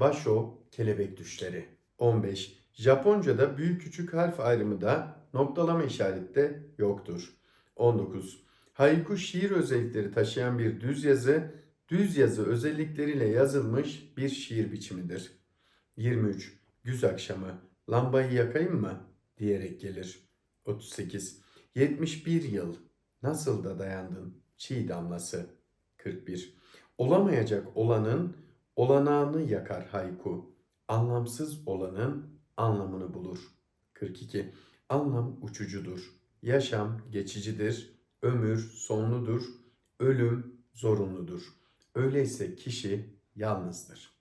Basho, kelebek düşleri. 15. Japonca'da büyük küçük harf ayrımı da noktalama işareti de yoktur. 19. Haiku şiir özellikleri taşıyan bir düz yazı, düz yazı özellikleriyle yazılmış bir şiir biçimidir. 23. Güz akşamı, lambayı yakayım mı? diyerek gelir. 38. 71 yıl, nasıl da dayandın, çiğ damlası. 41. Olamayacak olanın olanağını yakar haiku. Anlamsız olanın anlamını bulur. 42. Anlam uçucudur. Yaşam geçicidir. Ömür sonludur. Ölüm zorunludur. Öyleyse kişi yalnızdır.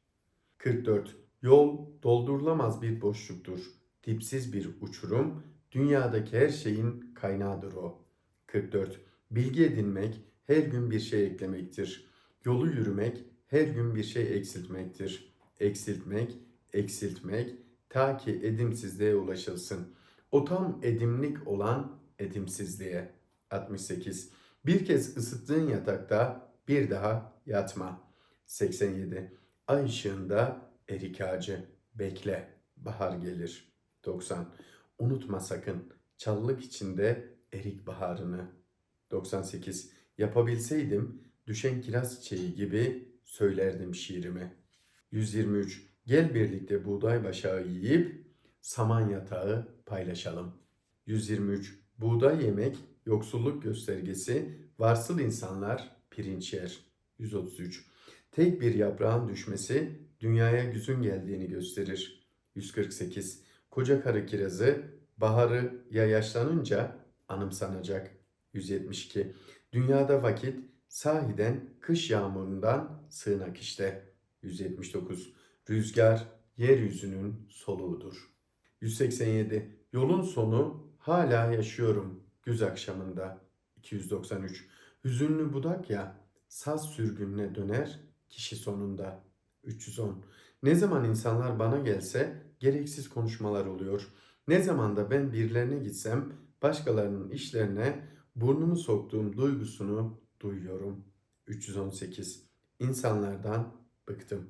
44. Yol doldurulamaz bir boşluktur. Dipsiz bir uçurum, dünyadaki her şeyin kaynağıdır o. 44. Bilgi edinmek her gün bir şey eklemektir. Yolu yürümek her gün bir şey eksiltmektir. Eksiltmek, eksiltmek ta ki edimsizliğe ulaşılsın. O tam edimlik olan edimsizliğe. 68. Bir kez ısıttığın yatakta bir daha yatma. 87. Ay ışığında erik ağacı. Bekle, bahar gelir. 90. Unutma sakın, çalılık içinde erik baharını. 98. Yapabilseydim, düşen kiraz çiçeği gibi söylerdim şiirimi. 123. Gel birlikte buğday başağı yiyip saman yatağı paylaşalım. 123. Buğday yemek yoksulluk göstergesi, varsıl insanlar pirinç yer. 133. Tek bir yaprağın düşmesi dünyaya güzün geldiğini gösterir. 148. Koca karı kirazı baharı ya yaşlanınca anımsanacak. 172. Dünyada vakit sahiden kış yağmurundan sığınak işte. 179. Rüzgar yeryüzünün soluğudur. 187. Yolun sonu hala yaşıyorum güz akşamında. 293. Hüzünlü budak ya saz sürgününe döner kişi sonunda. 310. Ne zaman insanlar bana gelse gereksiz konuşmalar oluyor. Ne zaman da ben birilerine gitsem başkalarının işlerine burnumu soktuğum duygusunu duyuyorum. 318. İnsanlardan bıktım.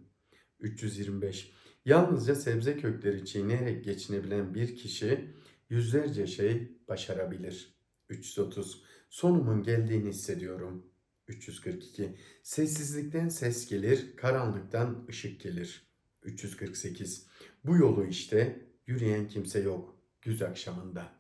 325. Yalnızca sebze kökleri çiğneyerek geçinebilen bir kişi yüzlerce şey başarabilir. 330. Sonumun geldiğini hissediyorum. 342. Sessizlikten ses gelir, karanlıktan ışık gelir. 348. Bu yolu işte yürüyen kimse yok güz akşamında.